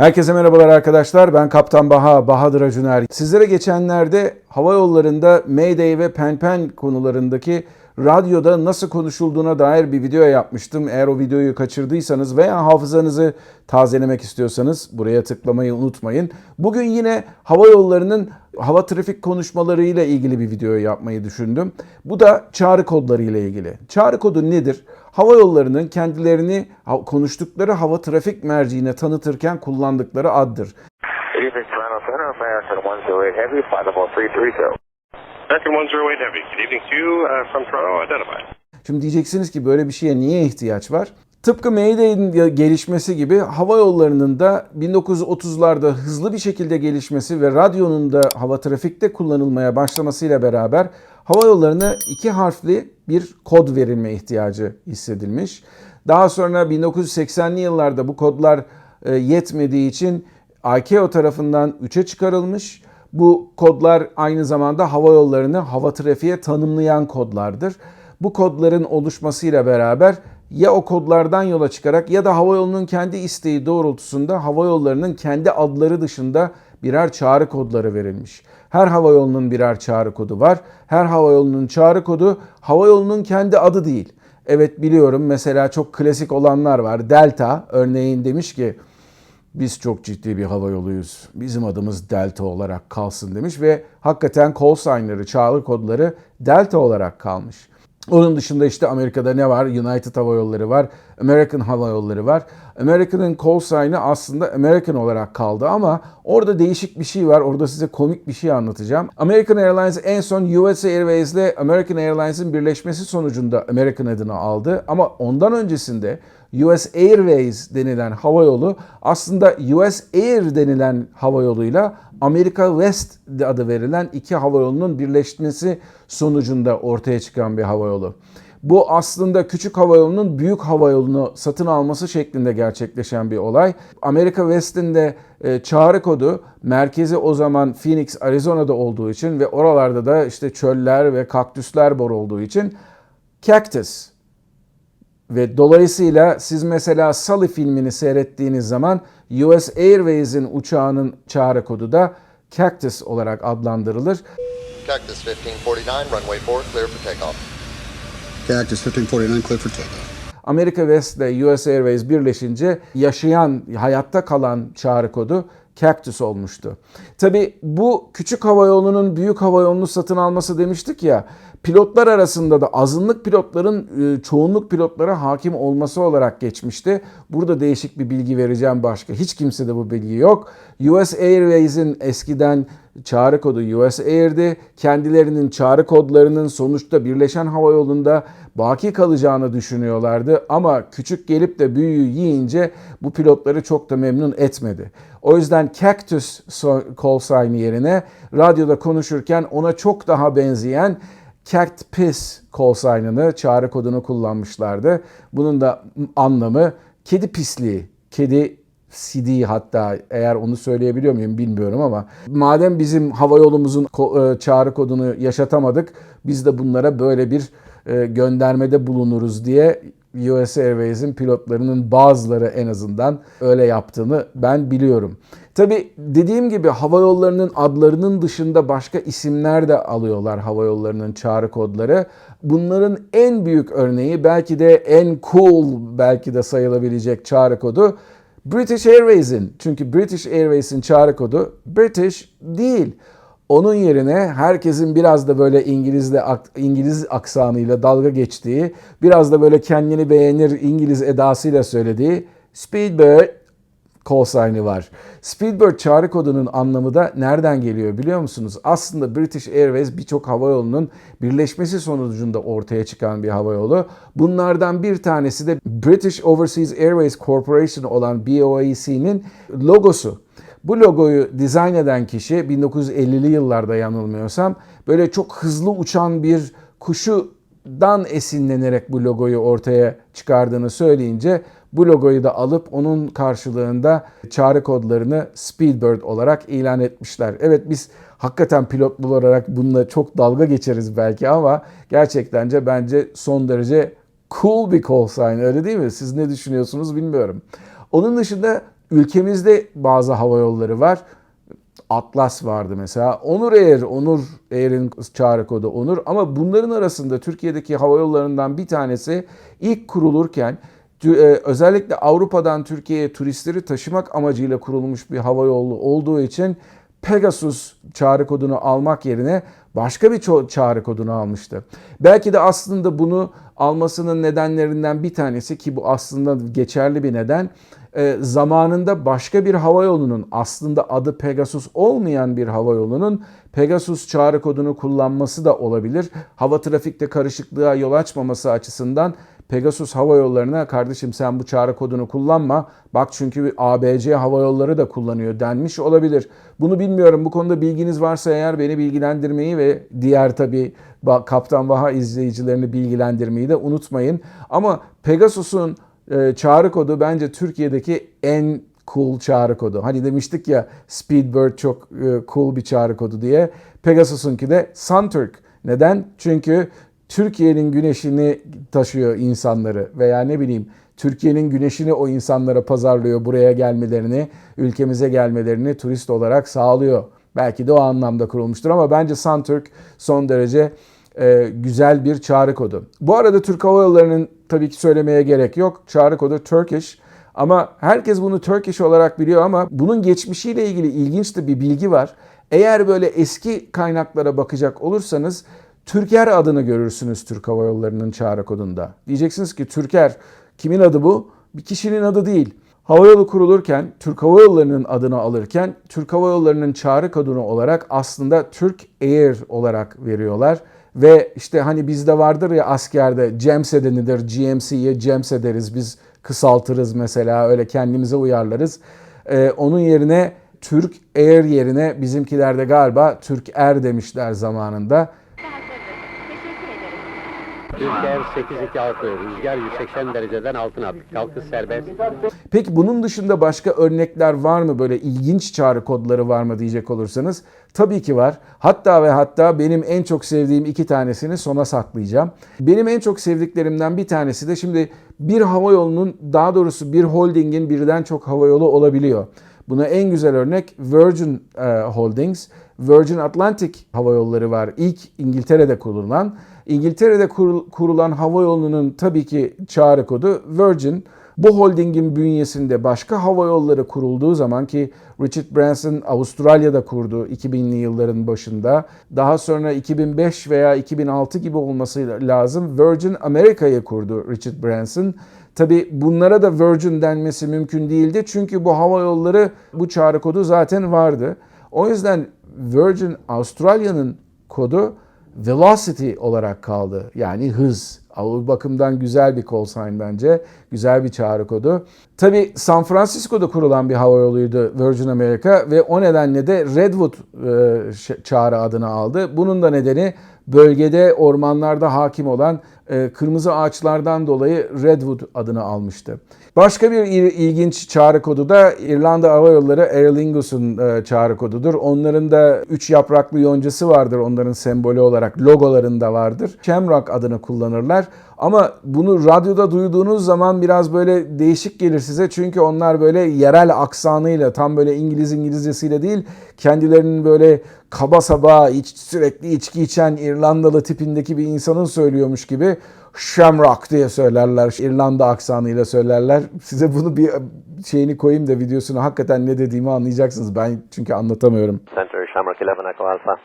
Herkese merhabalar arkadaşlar. Ben Kaptan Baha, Bahadır Acuner. Sizlere geçenlerde hava yollarında Mayday ve Penpen konularındaki radyoda nasıl konuşulduğuna dair bir video yapmıştım. Eğer o videoyu kaçırdıysanız veya hafızanızı tazelemek istiyorsanız buraya tıklamayı unutmayın. Bugün yine hava yollarının hava trafik konuşmalarıyla ilgili bir video yapmayı düşündüm. Bu da çağrı kodları ile ilgili. Çağrı kodu nedir? Hava yollarının kendilerini konuştukları hava trafik merciğine tanıtırken kullandıkları addır. Good evening, Toronto Center, American 108 Heavy, flight level 330. American 108 Heavy. Good evening to you uh, from Toronto. Identified. Şimdi diyeceksiniz ki böyle bir şeye niye ihtiyaç var? Tıpkı Mayday'in gelişmesi gibi hava yollarının da 1930'larda hızlı bir şekilde gelişmesi ve radyonun da hava trafikte kullanılmaya başlamasıyla beraber hava yollarına iki harfli bir kod verilme ihtiyacı hissedilmiş. Daha sonra 1980'li yıllarda bu kodlar e, yetmediği için ICAO tarafından 3'e çıkarılmış. Bu kodlar aynı zamanda hava yollarını hava trafiğe tanımlayan kodlardır. Bu kodların oluşmasıyla beraber ya o kodlardan yola çıkarak ya da hava yolunun kendi isteği doğrultusunda hava yollarının kendi adları dışında birer çağrı kodları verilmiş. Her hava yolunun birer çağrı kodu var. Her hava yolunun çağrı kodu hava yolunun kendi adı değil. Evet biliyorum mesela çok klasik olanlar var. Delta örneğin demiş ki biz çok ciddi bir hava yoluyuz. Bizim adımız Delta olarak kalsın demiş ve hakikaten call sign'ları, çağrı kodları Delta olarak kalmış. Onun dışında işte Amerika'da ne var? United Hava Yolları var, American Hava Yolları var. American'ın call sign'ı aslında American olarak kaldı ama orada değişik bir şey var. Orada size komik bir şey anlatacağım. American Airlines en son US Airways ile American Airlines'in birleşmesi sonucunda American adını aldı. Ama ondan öncesinde US Airways denilen hava yolu aslında US Air denilen hava yoluyla America West adı verilen iki hava yolunun birleşmesi sonucunda ortaya çıkan bir hava yolu. Bu aslında küçük hava yolunun büyük hava yolunu satın alması şeklinde gerçekleşen bir olay. Amerika West'in de e, çağrı kodu merkezi o zaman Phoenix, Arizona'da olduğu için ve oralarda da işte çöller ve kaktüsler bor olduğu için Cactus ve dolayısıyla siz mesela Sully filmini seyrettiğiniz zaman US Airways'in uçağının çağrı kodu da Cactus olarak adlandırılır. Cactus 1549, runway 4, clear for takeoff. Cactus 1549, clear for takeoff. Amerika West ile US Airways birleşince yaşayan, hayatta kalan çağrı kodu Cactus olmuştu. Tabi bu küçük hava yolunun büyük hava yolunu satın alması demiştik ya. Pilotlar arasında da azınlık pilotların e, çoğunluk pilotlara hakim olması olarak geçmişti. Burada değişik bir bilgi vereceğim başka. Hiç kimsede bu bilgi yok. US Airways'in eskiden çağrı kodu US Air'di. Kendilerinin çağrı kodlarının sonuçta Birleşen Hava Yolu'nda baki kalacağını düşünüyorlardı. Ama küçük gelip de büyüğü yiyince bu pilotları çok da memnun etmedi. O yüzden Cactus call sign yerine radyoda konuşurken ona çok daha benzeyen Cat Piss call sign'ını, çağrı kodunu kullanmışlardı. Bunun da anlamı kedi pisliği, kedi CD hatta eğer onu söyleyebiliyor muyum bilmiyorum ama madem bizim hava yolumuzun çağrı kodunu yaşatamadık biz de bunlara böyle bir göndermede bulunuruz diye US Airways'in pilotlarının bazıları en azından öyle yaptığını ben biliyorum. Tabi dediğim gibi hava yollarının adlarının dışında başka isimler de alıyorlar hava yollarının çağrı kodları. Bunların en büyük örneği belki de en cool belki de sayılabilecek çağrı kodu British Airways'in. Çünkü British Airways'in çağrı kodu British değil. Onun yerine herkesin biraz da böyle İngiliz'de İngiliz aksanıyla dalga geçtiği, biraz da böyle kendini beğenir İngiliz edasıyla söylediği Speedbird call sign'ı var. Speedbird çağrı kodunun anlamı da nereden geliyor biliyor musunuz? Aslında British Airways birçok hava yolunun birleşmesi sonucunda ortaya çıkan bir hava yolu. Bunlardan bir tanesi de British Overseas Airways Corporation olan BOAC'nin logosu. Bu logoyu dizayn eden kişi 1950'li yıllarda yanılmıyorsam böyle çok hızlı uçan bir kuşudan esinlenerek bu logoyu ortaya çıkardığını söyleyince bu logoyu da alıp onun karşılığında çağrı kodlarını Speedbird olarak ilan etmişler. Evet biz hakikaten pilotlu olarak bununla çok dalga geçeriz belki ama gerçekten bence son derece cool bir call sign öyle değil mi? Siz ne düşünüyorsunuz bilmiyorum. Onun dışında Ülkemizde bazı hava yolları var. Atlas vardı mesela. Onur Air, Onur Air'in çağrı kodu Onur. Ama bunların arasında Türkiye'deki hava yollarından bir tanesi ilk kurulurken özellikle Avrupa'dan Türkiye'ye turistleri taşımak amacıyla kurulmuş bir hava yolu olduğu için Pegasus çağrı kodunu almak yerine başka bir çağrı kodunu almıştı. Belki de aslında bunu almasının nedenlerinden bir tanesi ki bu aslında geçerli bir neden e, zamanında başka bir hava yolunun aslında adı Pegasus olmayan bir hava yolunun Pegasus çağrı kodunu kullanması da olabilir. Hava trafikte karışıklığa yol açmaması açısından Pegasus hava yollarına kardeşim sen bu çağrı kodunu kullanma. Bak çünkü ABC hava yolları da kullanıyor denmiş olabilir. Bunu bilmiyorum. Bu konuda bilginiz varsa eğer beni bilgilendirmeyi ve diğer tabii Kaptan Vaha izleyicilerini bilgilendirmeyi de unutmayın. Ama Pegasus'un e, çağrı kodu bence Türkiye'deki en cool çağrı kodu. Hani demiştik ya Speedbird çok e, cool bir çağrı kodu diye. Pegasus'unki de Suntürk. Neden? Çünkü Türkiye'nin güneşini taşıyor insanları veya ne bileyim Türkiye'nin güneşini o insanlara pazarlıyor buraya gelmelerini, ülkemize gelmelerini turist olarak sağlıyor. Belki de o anlamda kurulmuştur ama bence Suntürk son derece e, güzel bir çağrı kodu. Bu arada Türk Hava Yolları'nın tabii ki söylemeye gerek yok. Çağrı kodu Turkish. Ama herkes bunu Turkish olarak biliyor ama bunun geçmişiyle ilgili ilginç de bir bilgi var. Eğer böyle eski kaynaklara bakacak olursanız Türker adını görürsünüz Türk Hava Yolları'nın çağrı kodunda. Diyeceksiniz ki Türker kimin adı bu? Bir kişinin adı değil. Havayolu kurulurken, Türk Hava Yolları'nın adını alırken Türk Hava Yolları'nın çağrı kodunu olarak aslında Türk Air olarak veriyorlar. Ve işte hani bizde vardır ya askerde CEMSE denilir, GMC'ye CEMSE deriz. Biz kısaltırız mesela öyle kendimize uyarlarız. Ee, onun yerine Türk Air yerine bizimkilerde galiba Türk Air demişler zamanında. Rüzgar 8-2-6, rüzgar 180 dereceden altına. Kalkış serbest. Peki bunun dışında başka örnekler var mı? Böyle ilginç çağrı kodları var mı diyecek olursanız. Tabii ki var. Hatta ve hatta benim en çok sevdiğim iki tanesini sona saklayacağım. Benim en çok sevdiklerimden bir tanesi de şimdi bir hava yolunun daha doğrusu bir holdingin birden çok hava yolu olabiliyor. Buna en güzel örnek Virgin e, Holdings. Virgin Atlantic hava yolları var. İlk İngiltere'de kurulan. İngiltere'de kurul- kurulan hava yolunun tabii ki çağrı kodu Virgin. Bu holdingin bünyesinde başka hava yolları kurulduğu zaman ki Richard Branson Avustralya'da kurdu 2000'li yılların başında. Daha sonra 2005 veya 2006 gibi olması lazım Virgin Amerika'yı kurdu Richard Branson. Tabi bunlara da Virgin denmesi mümkün değildi çünkü bu hava yolları bu çağrı kodu zaten vardı. O yüzden Virgin Avustralya'nın kodu velocity olarak kaldı. Yani hız. O bakımdan güzel bir call sign bence. Güzel bir çağrı kodu. Tabi San Francisco'da kurulan bir hava yoluydu Virgin America ve o nedenle de Redwood e, çağrı adını aldı. Bunun da nedeni bölgede ormanlarda hakim olan e, kırmızı ağaçlardan dolayı Redwood adını almıştı. Başka bir il- ilginç çağrı kodu da İrlanda Hava Yolları Aer Lingus'un e, çağrı kodudur. Onların da üç yapraklı yoncası vardır onların sembolü olarak. Logolarında vardır. Shamrock adını kullanırlar. Ama bunu radyoda duyduğunuz zaman biraz böyle değişik gelir size. Çünkü onlar böyle yerel aksanıyla tam böyle İngiliz İngilizcesiyle değil kendilerinin böyle kaba saba iç, sürekli içki içen İrlandalı tipindeki bir insanın söylüyormuş gibi Shamrock diye söylerler. İrlanda aksanıyla söylerler. Size bunu bir şeyini koyayım da videosunu hakikaten ne dediğimi anlayacaksınız. Ben çünkü anlatamıyorum. Center, Shamrock 11 Echo Alpha.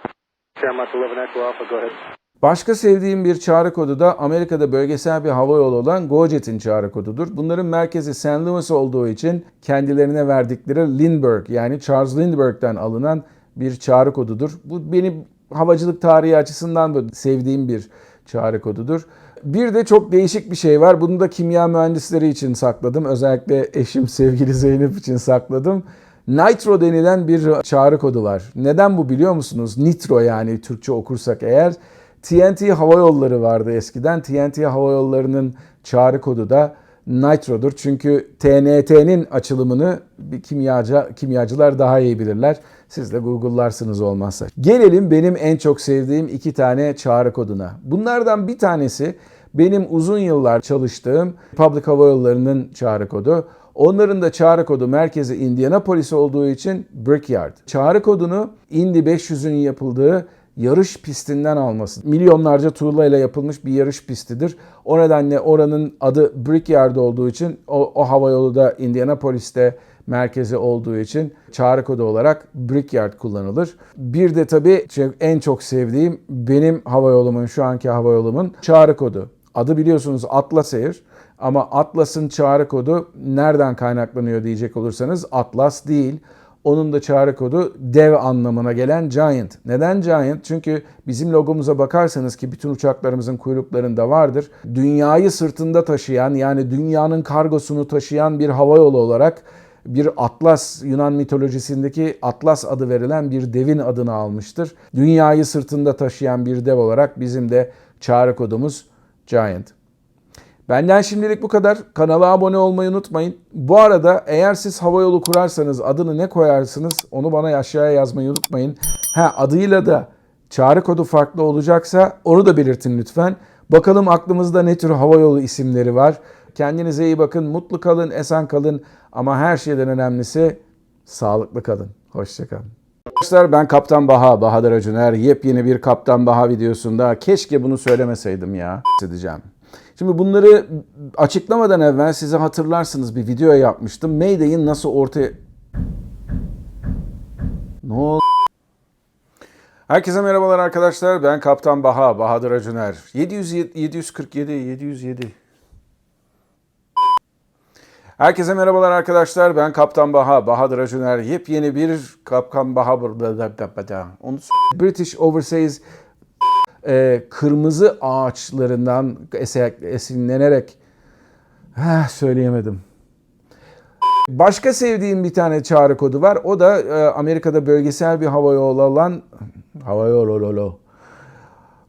Shamrock 11 Echo Alpha, go ahead. Başka sevdiğim bir çağrı kodu da Amerika'da bölgesel bir hava yolu olan GoJet'in çağrı kodudur. Bunların merkezi St. Louis olduğu için kendilerine verdikleri Lindbergh yani Charles Lindbergh'ten alınan bir çağrı kodudur. Bu benim havacılık tarihi açısından da sevdiğim bir çağrı kodudur. Bir de çok değişik bir şey var. Bunu da kimya mühendisleri için sakladım. Özellikle eşim sevgili Zeynep için sakladım. Nitro denilen bir çağrı kodu var. Neden bu biliyor musunuz? Nitro yani Türkçe okursak eğer. TNT Hava Yolları vardı eskiden. TNT Hava Yolları'nın çağrı kodu da Nitro'dur. Çünkü TNT'nin açılımını bir kimyacı, kimyacılar daha iyi bilirler. Siz de Google'larsınız olmazsa. Gelelim benim en çok sevdiğim iki tane çağrı koduna. Bunlardan bir tanesi benim uzun yıllar çalıştığım Public Hava Yolları'nın çağrı kodu. Onların da çağrı kodu merkezi Indianapolis olduğu için Brickyard. Çağrı kodunu Indy 500'ün yapıldığı yarış pistinden alması. Milyonlarca tuğlayla yapılmış bir yarış pistidir. O nedenle oranın adı Brickyard olduğu için o, o havayolu da Indianapolis'te merkezi olduğu için çağrı kodu olarak Brickyard kullanılır. Bir de tabii en çok sevdiğim benim havayolumun, şu anki havayolumun çağrı kodu. Adı biliyorsunuz Atlas Air ama Atlas'ın çağrı kodu nereden kaynaklanıyor diyecek olursanız Atlas değil. Onun da çağrı kodu dev anlamına gelen Giant. Neden Giant? Çünkü bizim logomuza bakarsanız ki bütün uçaklarımızın kuyruklarında vardır. Dünyayı sırtında taşıyan yani dünyanın kargosunu taşıyan bir havayolu olarak bir Atlas Yunan mitolojisindeki Atlas adı verilen bir devin adını almıştır. Dünyayı sırtında taşıyan bir dev olarak bizim de çağrı kodumuz Giant. Benden şimdilik bu kadar. Kanala abone olmayı unutmayın. Bu arada eğer siz havayolu kurarsanız adını ne koyarsınız onu bana aşağıya yazmayı unutmayın. Ha adıyla da çağrı kodu farklı olacaksa onu da belirtin lütfen. Bakalım aklımızda ne tür havayolu isimleri var. Kendinize iyi bakın, mutlu kalın, esen kalın ama her şeyden önemlisi sağlıklı kalın. Hoşçakalın. Arkadaşlar ben Kaptan Baha, Bahadır Acuner. Yepyeni bir Kaptan Baha videosunda keşke bunu söylemeseydim ya edeceğim. Şimdi bunları açıklamadan evvel size hatırlarsınız bir video yapmıştım. Mayday'in nasıl ortaya... Ne oldu? Herkese merhabalar arkadaşlar. Ben Kaptan Baha, Bahadır Acuner. 700, 747, 707. Herkese merhabalar arkadaşlar. Ben Kaptan Baha, Bahadır Acuner. Yepyeni bir Kaptan Baha... Onu British Overseas e, kırmızı ağaçlarından esinlenerek Heh, söyleyemedim. Başka sevdiğim bir tane çağrı kodu var. O da e, Amerika'da bölgesel bir havayolu olan havayolu